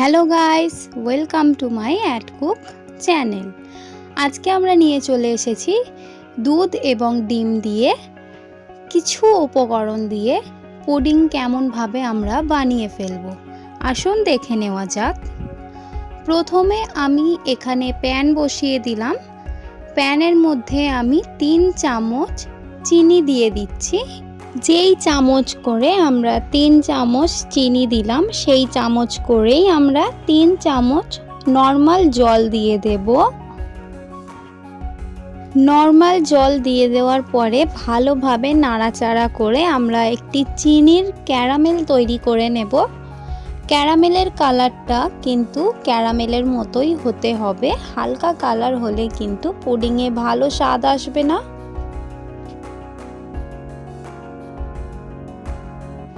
Hello guys, welcome to my at cook channel. আজকে আমরা নিয়ে চলে এসেছি দুধ এবং ডিম দিয়ে কিছু উপকরণ দিয়ে পুডিং কেমনভাবে আমরা বানিয়ে ফেলব। আসুন দেখে নেওয়া যাক। প্রথমে আমি এখানে প্যান বসিয়ে দিলাম। প্যানের মধ্যে আমি তিন চামচ চিনি দিয়ে দিচ্ছি। যেই চামচ করে আমরা তিন চামচ চিনি দিলাম, সেই চামচ করেই আমরা তিন চামচ নর্মাল জল দিয়ে দেব। নর্মাল জল দিয়ে দেওয়ার পরে ভালোভাবে নাড়াচাড়া করে আমরা একটি চিনির ক্যারামেল তৈরি করে নেব। ক্যারামেলের কালারটা কিন্তু ক্যারামেলের মতোই হতে হবে, হালকা কালার হলে কিন্তু পুডিংয়ে ভালো স্বাদ আসবে না।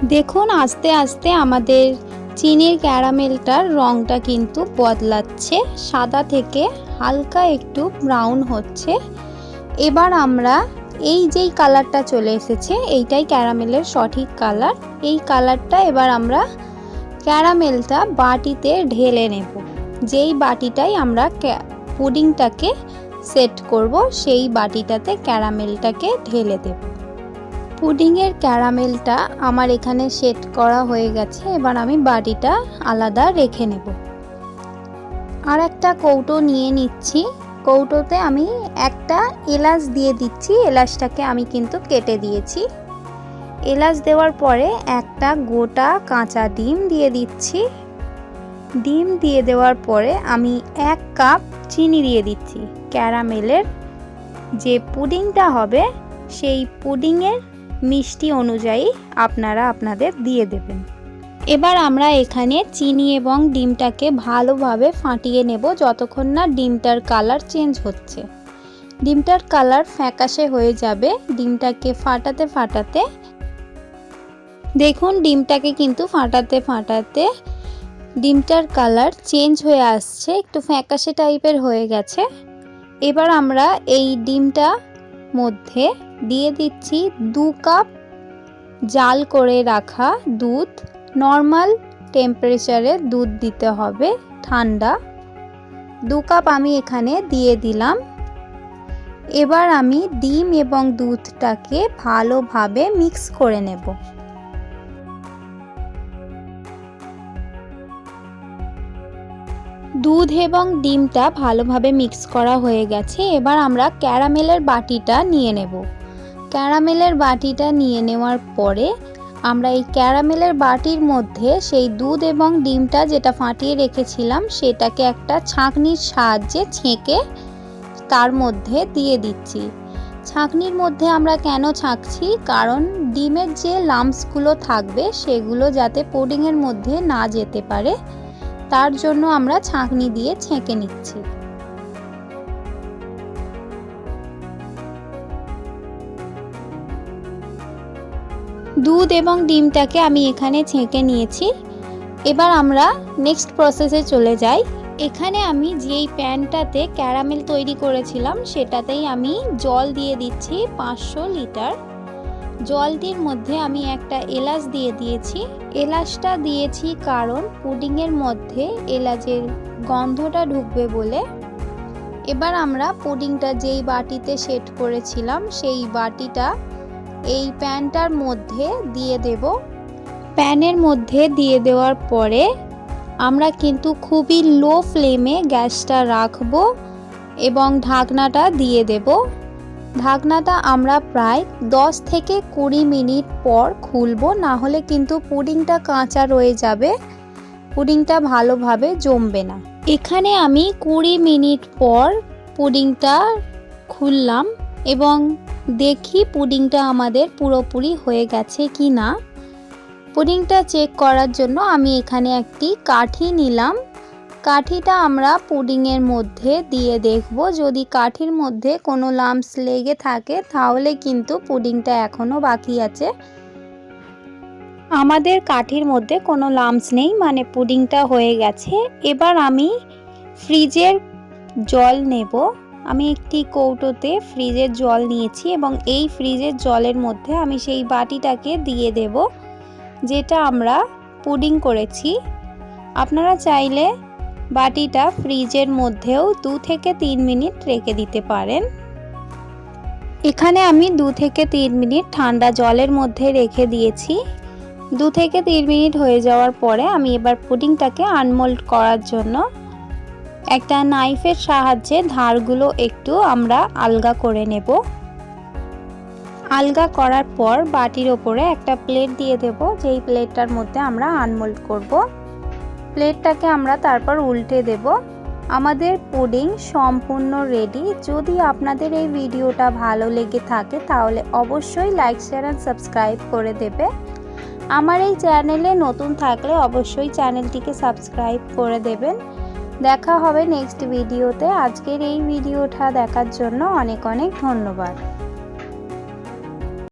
দেখুন, আস্তে আস্তে আমাদের চিনির ক্যারামেলটার রঙটা কিন্তু বদলাচ্ছে। সাদা থেকে হালকা একটু ব্রাউন হচ্ছে। এবার আমরা এই যেই কালারটা চলে এসেছে, এইটাই ক্যারামেলের সঠিক কালার। এই কালারটা এবার আমরা ক্যারামেলটা বাটিতে ঢেলে নেব। যেই বাটিটাই আমরা পুডিংটাকে সেট করব, সেই বাটিটাতে ক্যারামেলটাকে ঢেলে দেবো। পুডিংয়ের ক্যারামেলটা আমার এখানে সেট করা হয়ে গেছে, এবার আমি বাটিটা আলাদা রেখে নেব। আর একটা কৌটো নিয়ে নিচ্ছি। কৌটোতে আমি একটা এলাচ দিয়ে দিচ্ছি, এলাচটাকে আমি কিন্তু কেটে দিয়েছি। এলাচ দেওয়ার পরে একটা গোটা কাঁচা ডিম দিয়ে দিচ্ছি। ডিম দিয়ে দেওয়ার পরে আমি এক কাপ চিনি দিয়ে দিচ্ছি। ক্যারামেলের যে পুডিংটা হবে, সেই পুডিংয়ের মিষ্টি অনুযায়ী আপনারা আপনাদের দিয়ে দেবেন। এবার আমরা এখানে চিনি এবং ডিমটাকে ভালোভাবে ফাটিয়ে নেব যতক্ষণ না ডিমটার কালার চেঞ্জ হচ্ছে। ডিমটার কালার ফ্যাকাশে হয়ে যাবে, ডিমটাকে ফাটাতে ফাটাতে। দেখুন, ডিমটাকে কিন্তু ফাটাতে ফাটাতে ডিমটার কালার চেঞ্জ হয়ে আসছে, একটু ফ্যাকাশে টাইপের হয়ে গেছে। এবার আমরা এই ডিমটা মধ্যে দিয়ে দিচ্ছি দু কাপ জাল করে রাখা দুধ। নর্মাল টেম্পারেচারে দুধ দিতে হবে, ঠান্ডা। দু কাপ আমি এখানে দিয়ে দিলাম। এবার আমি ডিম এবং দুধটাকে ভালোভাবে মিক্স করে নেব। দুধ এবং ডিমটা ভালোভাবে মিক্স করা হয়ে গেছে। এবার আমরা ক্যারামেলের বাটিটা নিয়ে নেব। ক্যারামেলের বাটিটা নিয়ে নেওয়ার পরে আমরা এই ক্যারামেলের বাটির মধ্যে সেই দুধ এবং ডিমটা যেটা ফাটিয়ে রেখেছিলাম, সেটাকে একটা ছাঁকনির সাহায্যে ছেঁকে তার মধ্যে দিয়ে দিচ্ছি। ছাঁকনির মধ্যে আমরা কেন ছাঁকছি? কারণ ডিমের যে লাম্পসগুলো থাকবে, সেগুলো যাতে পুডিংয়ের মধ্যে না যেতে পারে, তার জন্য আমরা ছাঁকনি দিয়ে ছেঁকে নিচ্ছি। দুধ এবং ডিমটাকে আমি এখানে ছেঁকে নিয়েছি। এবার আমরা নেক্সট প্রসেসে চলে যাই। এখানে আমি যেই প্যানটাতে ক্যারামেল তৈরি করেছিলাম, সেটাতেই আমি জল দিয়ে দিচ্ছি পাঁচশো লিটার। জলটির মধ্যে আমি একটা এলাচ দিয়ে দিয়েছি। এলাচটা দিয়েছি কারণ পুডিংয়ের মধ্যে এলাচের গন্ধটা ঢুকবে বলে। এবার আমরা পুডিংটা যেই বাটিতে সেট করেছিলাম, সেই বাটিটা এই প্যানটার মধ্যে দিয়ে দেব। প্যানের মধ্যে দিয়ে দেওয়ার পরে আমরা কিন্তু খুবই লো ফ্লেমে গ্যাসটা রাখব এবং ঢাকনাটা দিয়ে দেব। ঢাকনাটা আমরা প্রায় 10 থেকে কুড়ি মিনিট পর খুলব, না হলে কিন্তু পুডিংটা কাঁচা রয়ে যাবে, পুডিংটা ভালোভাবে জমবে না। এখানে আমি কুড়ি মিনিট পর পুডিংটা খুললাম এবং দেখি পুডিংটা আমাদের পুরোপুরি হয়ে গেছে কি না। পুডিংটা চেক করার জন্য আমি এখানে একটি কাঠি নিলাম। কাঠিটা আমরা পুডিংয়ের মধ্যে দিয়ে দেখব। যদি কাঠির মধ্যে কোনো লাম্পস লেগে থাকে, তাহলে কিন্তু পুডিংটা এখনও বাকি আছে। আমাদের কাঠির মধ্যে কোনো লাম্পস নেই মানে পুডিংটা হয়ে গেছে। এবার আমি ফ্রিজের জল নেব। আমি একটি কৌটোতে ফ্রিজের জল নিয়েছি এবং এই ফ্রিজের জলের মধ্যে আমি সেই বাটিটাকে দিয়ে দেব, যেটা আমরা পুডিং করেছি। আপনারা চাইলে বাটিটা ফ্রিজের মধ্যেও দু থেকে তিন মিনিট রেখে দিতে পারেন। এখানে আমি দু থেকে তিন মিনিট ঠান্ডা জলের মধ্যে রেখে দিয়েছি। দু থেকে তিন মিনিট হয়ে যাওয়ার পরে আমি এবার পুডিংটাকে আনমোল্ড করার জন্য একটা নাইফের সাহায্যে ধারগুলো একটু আমরা আলগা করে নেব। আলগা করার পর বাটির ওপরে একটা প্লেট দিয়ে দেব, যেই প্লেটটার মধ্যে আমরা আনমোল্ড করব। প্লেটটাকে আমরা তারপর উল্টে দেব। আমাদের পুডিং সম্পূর্ণ রেডি যদি আপনাদের এই ভিডিওটা ভালো লেগে থাকে, তাহলে অবশ্যই লাইক শেয়ার অ্যান্ড সাবস্ক্রাইব করে দেবে। আমার এই চ্যানেলে নতুন থাকলে অবশ্যই চ্যানেলটিকে সাবস্ক্রাইব করে দেবেন। দেখা হবে নেক্সট ভিডিওতে আজকের এই ভিডিওটা দেখার জন্য অনেক অনেক ধন্যবাদ।